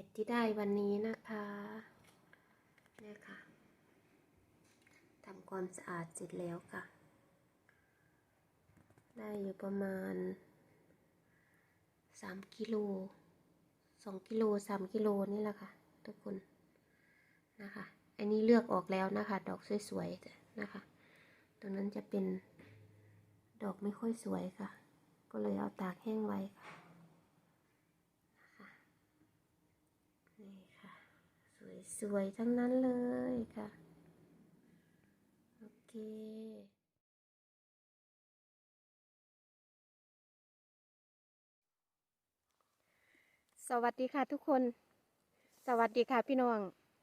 ห็ดที่ได้วันนี้นะคะเนี่ยค่ะทำความสะอาดเสร็จแล้วค่ะ ได้อยู่ประมาณสามกิโลสองกิโลสามกิโลนี่แหละค่ะ ทุกคนนะคะ อันนี้เลือกออกแล้วนะคะ ดอกสวยๆนะคะ ตรงนั้นจะเป็นดอกไม่ค่อยสวยค่ะ ก็เลยเอาตากแห้งไว้ค่ะนะคะนี่ค่ะ ส วยๆ ทั้งนั้นเลยค่ะ โอเคสวัสดีค่ะทุกคน สวัสดีค่ะพี่น้อง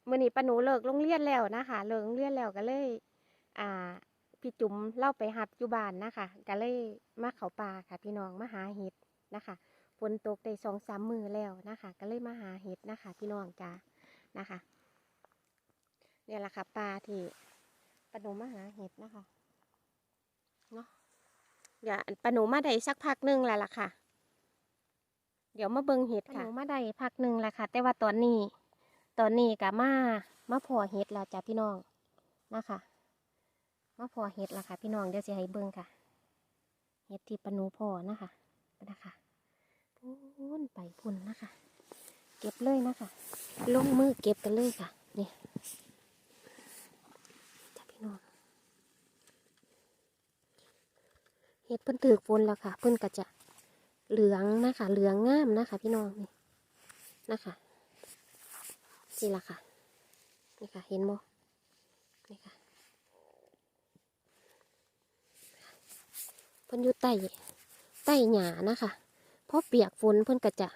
มื่อนี้ปนูเลิกโรงเรียนแล้วนะคะเลิกโรงเรียนแล้วก็เลย อ่า พี่จุ๋มเล่าไปหับอยู่บ้านนะคะก็เลยมาเขาป่าค่ะ พี่น้องมาหาเห็ดนะคะฝนตกได้สองสามมือแล้วนะคะ ก็เลยมาหาเห็ดนะคะ พี่น้องจ้า นะคะเนี่ยแหละค่ะปลาที่ปนูมาหาเห็ดนะคะเนาะเดี๋ยวปาหนูมาได้สักพักหนึงแล้วล่ะค่ะ เดี๋ยวมาเบิงเห็ดค่ะปนูมาได้พักหนึ่งแล้วค่ะ แต่ว่าตอนนี้ ตอนนี้กับมามาพอเห็ดแล้วจ้ะพี่น้องนะคะมาพอเห็ดและค่ะ พี่น้องเดี๋ยวจะให้เบิ่งค่ะเห็ดที่ปนูพอนะคะนะคะพุ่นไปพุ่นนะคะ เก็บเลยนะคะลงมือเก็บกันเลยค่ะนี่จ้ะพี่น้องเห็ดเพิ่นถือฝนแล้วค่ะ เพิ่นก็จะเหลืองนะคะ เหลืองงามนะคะ พี่น้องนี่นะคะนี่ละค่ะนี่ค่ะ เห็นบ่นี่ค่ะเพิ่นอยู่ใต้ใต้หญ้านะคะเพราะเปียกฝนเพิ่นก็จะ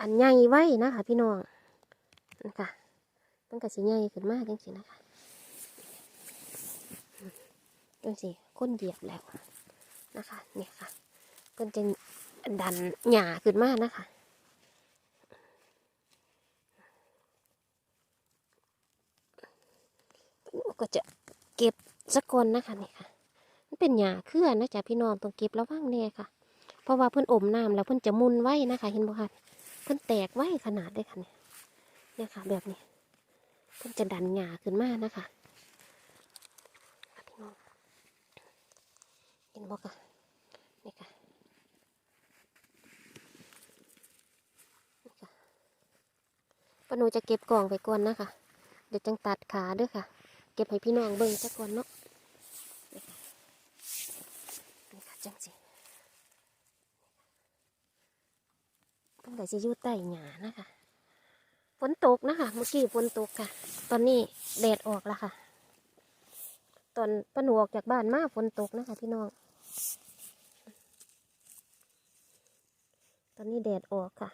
อันใหญ่ไว้นะคะ พี่น้องนะคะเพิ่นก็สิใหญ่ขึ้นมากจังสินะคะจังสิก้นเหยียบแล้วนะคะเนี่ยค่ะเพิ่นจะดันหญ้าขึ้นมากนะคะก็จะเก็บสักคนนะคะนี่ค่ะมันเป็นหญ้าเคลื่อนนะจ๊ะพี่น้องต้องเก็บระวังแน่ค่ะ เพราะว่าเพิ่อนอมน้ำแล้วเพิ่อนจะมุนไว้นะคะ เห็นบ่คะ เพิ่นแตกไว้ขนาดได้ค่ะเนี่ยเนี่ยค่ะ แบบนี้เพิ่นจะดันหญ้าขึ้นมานะคะพี่น้องเห็นบ่คะนี่ค่ะนี่ค่ะปนูจะเก็บกล่องไปก่อนนะคะ เดี๋ยวจังตัดขาด้วยค่ะ เก็บให้พี่น้องเบิ่งสักก่อนเนาะ นี่ค่ะจังสิ จะอยู่ใต้หญ้านะคะฝนตกนะคะ เมื่อกี้ฝนตกค่ะ ตอนนี้แดดออกแล้วค่ะ ตอนปหนูออกจากบ้านมาฝนตกนะคะพี่น้อง ตอนนี้แดดออกค่ะ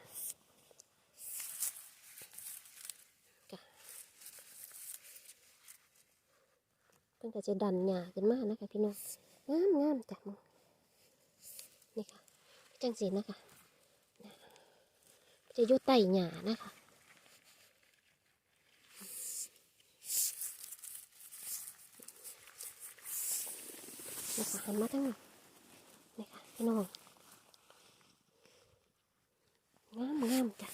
เพิ่งแต่จะดันหญ้าขึ้นมานะคะพี่น้องงามงามจ้ะมึงนี่ค่ะ จังสีนะคะ จะอยู่ใต้หญ้านะคะนี่ค่ะหันมาทั้งนี้นี่ค่ะพี่น้องงามงามจ้ะ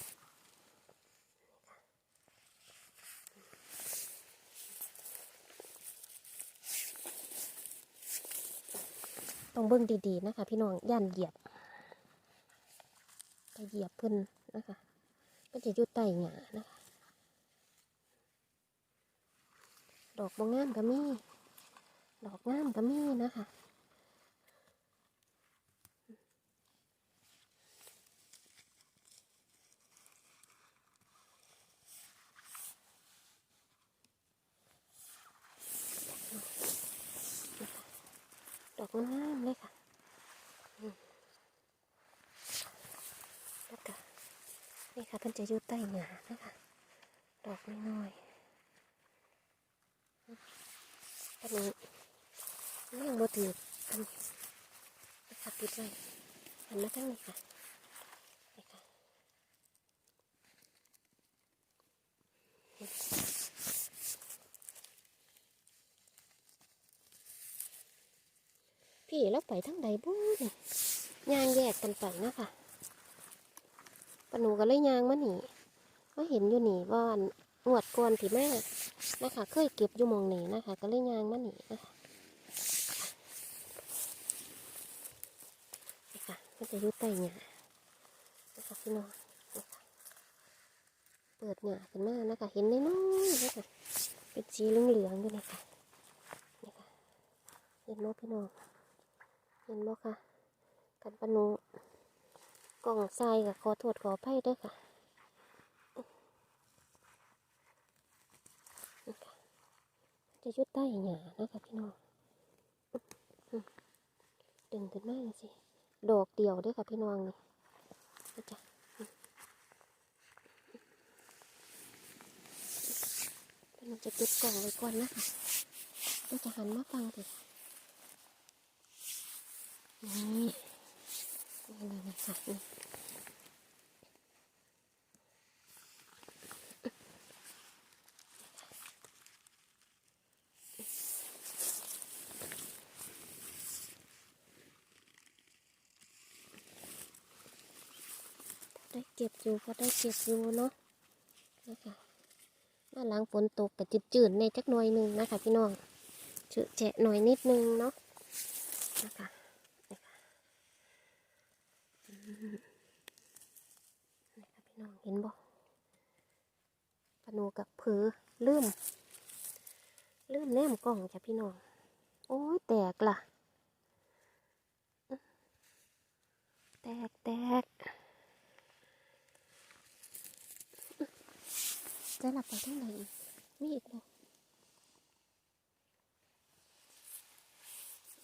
ต้องเบิ่งดีๆนะคะ พี่น้องย่านเหยียบไปเหยียบเพิ่น นะคะก็จะอยู่ใต้หญ้านะคะ ดอกบงงามก็มี ดอกงามก็มีนะคะ ดอกงามๆเลยค่ะอืมแล้วก็นี่ค่ะเพิ่น จะอยู่ใต้หญ้านะคะ ดอกน้อยๆอันนี้ยังบ่ถืออันนี้นะคะปิดไว้หันมาทางนี้ค่ะนี่ค่ะพี่เราไปทางใดบุ้ยยางแยกกันไปนะคะ ปะนูก็เลยยางมาหนีมาเห็นอยู่หนีว่าอันงวดก่อนที่แม่นะคะ เคยเก็บอยู่มองนี้นะคะ ก็เลยยางมาหนีนะคะนี่ค่ะมันจะอยู่ใต้หญ้านะคะพี่น้องเปิดหญ้าขึ้นมานะคะ เห็นน้อยๆนะคะเป็นสีเหลืองๆด้วยนะคะนี่ค่ะเห็นไหมพี่น้องเห็นไหมคะกันปะนู กล่องทรายกับขอโทษขออภัยด้วยค่ะจะยุดใต้หยานะคะพี่น้องดึงขึ้นมาเลยสิดอกเดียวด้วยค่ะพี่น้องนี่นะจ๊ะอืมเราจะเก็บกล่องไว้ก่อนนะคะเราจะหันมาฟังสินี่ นี่เลยนะคะได้เก็บอยู่ก็ได้เก็บอยู่เนาะนะคะมาหลังฝนตกกับจืดๆในจักหน่อยหนึ่งนะคะ พี่น้องเฉะแฉะหน่อยนิดนึงเนาะนะคะ พี่น้องเห็นบ่ปนูกับเผือลืมลืมแนมกล่องจ้ะพี่น้อง โอ้ยแตกล่ะ แตกแตกจะหลับไปที่ไหนมีอีกบ่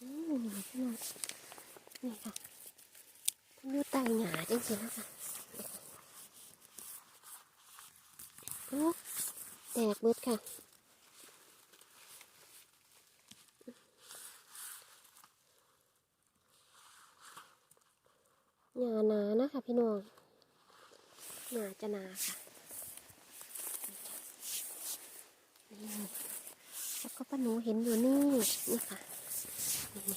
อืมพี่น้องนี่ค่ะ อยู่ใต้หญ้าจริงๆนะคะแตกเบิดค่ะหญ้าหนานะคะ พี่น้องหญ้าจะหนาค่ะแล้วก็ป้าหนูเห็นอยู่นี่นี่ค่ะนี่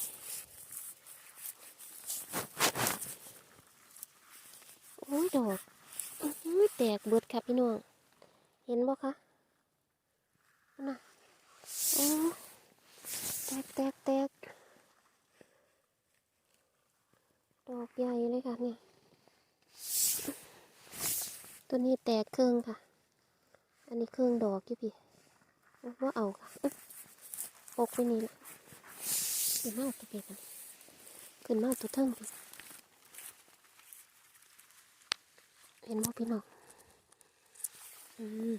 โอ้ย ดอกอื้อหือแตกเบิดค่ะพี่น้อง เห็นบ่คะน่ะโอ้แตกแตกแตกดอกใหญ่เลยค่ะเนี่ยตัวนี้แตกครึ่งค่ะ อันนี้ครึ่งดอกกี่พี่ว่าเอาค่ะออกไปนี่แหละขึ้นมาตัวเปียกันขึ้นมาตัวเทิงพี่ เห็นบ่พี่น้องอืม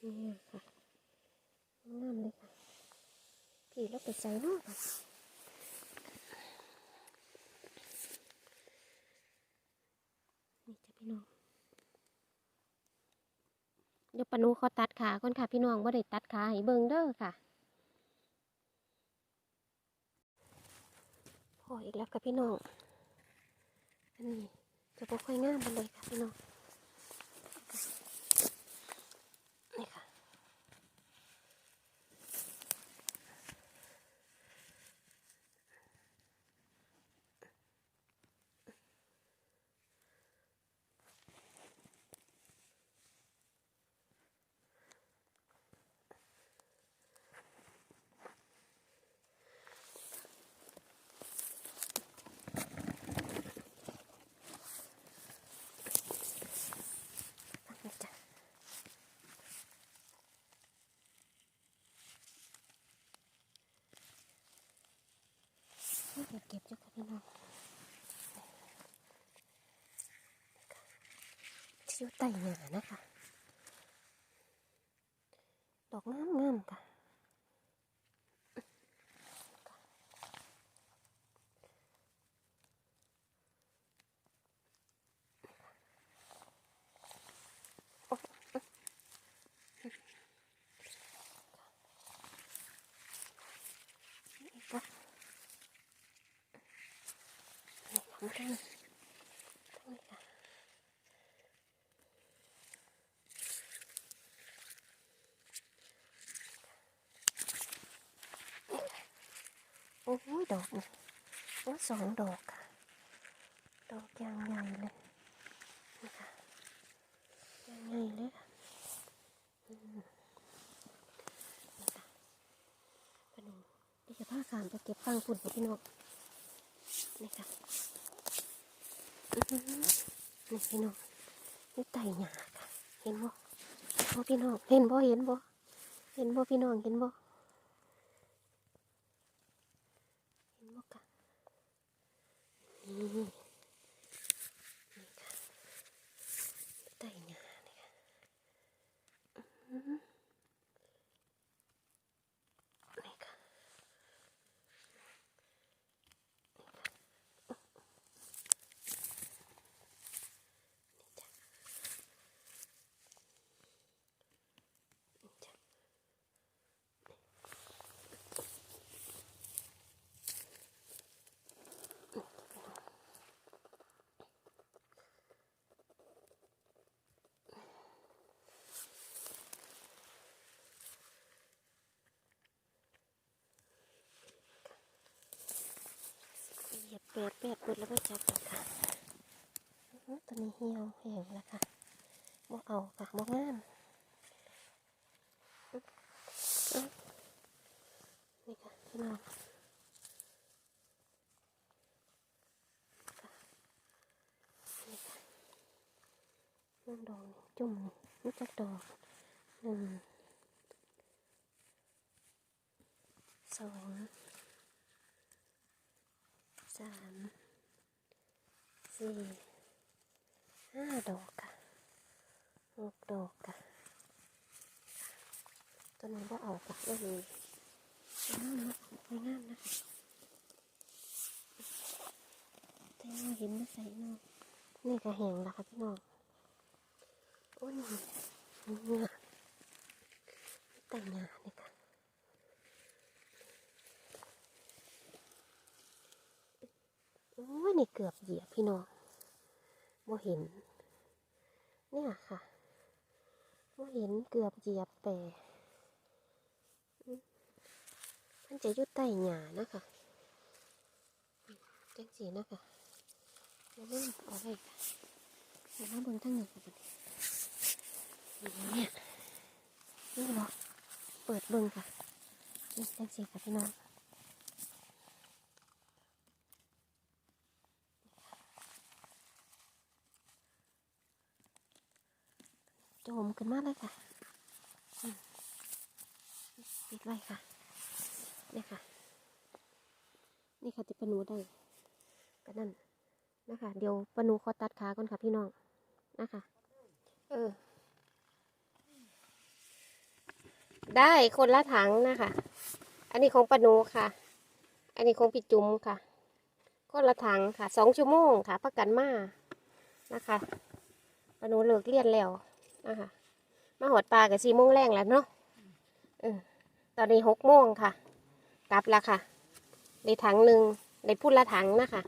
นี่ค่ะงามเลยค่ะพี่เราไปใส่เนาะค่ะนี่จ้ะพี่น้องเดี๋ยวปานูเขาตัดขาก่อนค่ะ พี่น้องว่าได้ตัดขาให้เบิ่งเด้อค่ะพออีกแล้วค่ะพี่น้องอันนี้ จะบ่ค่อยงามมันเลยค่ะพี่น้อง นี่ค่ะ นี่จ้ะเดี๋ยวเก็บจ้ะค่ะพี่น้อง ที่อยู่ใต้หญ้านะคะ ดอกงามงามๆค่ะอีกบ่นี่ขอ อกนี่ว่าสองดอกค่ะ ดอกยางใหญ่เลยนะคะยางใหญ่เลยค่ะพนุนี่จะผ้าสามไะเก็บฟังฝุ่นของพี่นกนี่ค่ะนี่พี่นกนี่ไต่หยาค่ะ เห็นบ่เห็นบ่พี่น้องเห็นบ่เห็นบ่เห็นบ่พี่น้องเห็นบ่ แปดแปดเปิดแล้วก็จับค่ะอื้อหือตอนนี้เหี่ยวแห้งแล้วค่ะบ่เอาค่ะบ่งามอื้ออ๋อนี่ค่ะพี่น้องนี่ค่ะนั่งดอกนี่จุ่มนี่จักดอกหนึ่งสอง สามสี่ห้าดอกค่ะหกดอกค่ะตัวนี้ว่าเอาค่ะว่ามีสวยงามนะสวยงามนะคะแต่ว่าเห็นไม่ใส่เนาะนี่ก็แห้งแล้วค่ะพี่น้องโอ้นี่เนี่ยแต่งงานนี่ค่ะ อ้ยนี่เกือบเหยียบพี่น้องบ่เห็น เนี่ยค่ะบ่เห็นเกือบเหยียบแต่มันจะยุดใต้หญ้านะคะจังสีนะคะมาเบิ่งเอาไว้ค่ะเดี๋ยวมาบิ่งทั้งหนึ่งกันนี่เนี่ยนี่เหรอเปิดเบิ่งค่ะนี่จังสีค่ะพี่น้อง มขึ้นมาเลยค่ะปิดไว้ค่ะนี่ค่ะ นี่ค่ะติปนูได้กันนั่นนะคะ เดี๋ยวปนูขอตัดขาก่อนค่ะพี่น้องนะคะ เออ ได้คนละถังนะคะ อันนี้ของปนูค่ะ อันนี้ของพี่จุ๋มค่ะคนละถังค่ะสองชั่วโมงค่ะพักกันมานะคะปนูเลิกเรียนแล้ว นะคะมาหอดปลากับสี่โมงแรงแล้วเนาะเออตอนนี้หกโมงค่ะ กลับแล้วค่ะในถังหนึ่งในพูดละถังนะคะ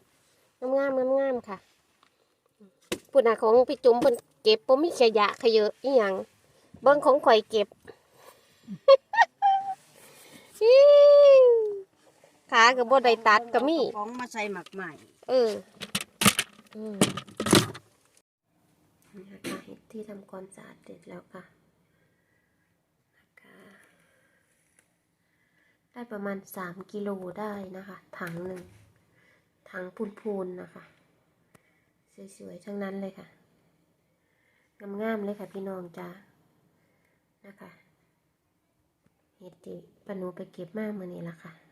งามงามงามงามๆค่ะพูดหนาของพี่จุ๋มเป็นเก็บผมมีขยะขยอะอีหยังเบิ้งของข่อยเก็บอิ๊วขากับบไดตัดก็มีของมาใส่หมักใหม่ เออ นี่ค่ะเห็ดที่ทำความสะอาดเสร็จแล้วค่ะนะคะได้ประมาณสามกิโลได้นะคะ ถังหนึ่งถังพูนๆนะคะ สวยๆ ทั้งนั้นเลยค่ะงามๆเลยค่ะพี่น้องจ้านะคะเห็ดที่ปนูไปเก็บมาเมื่อนี้ละค่ะ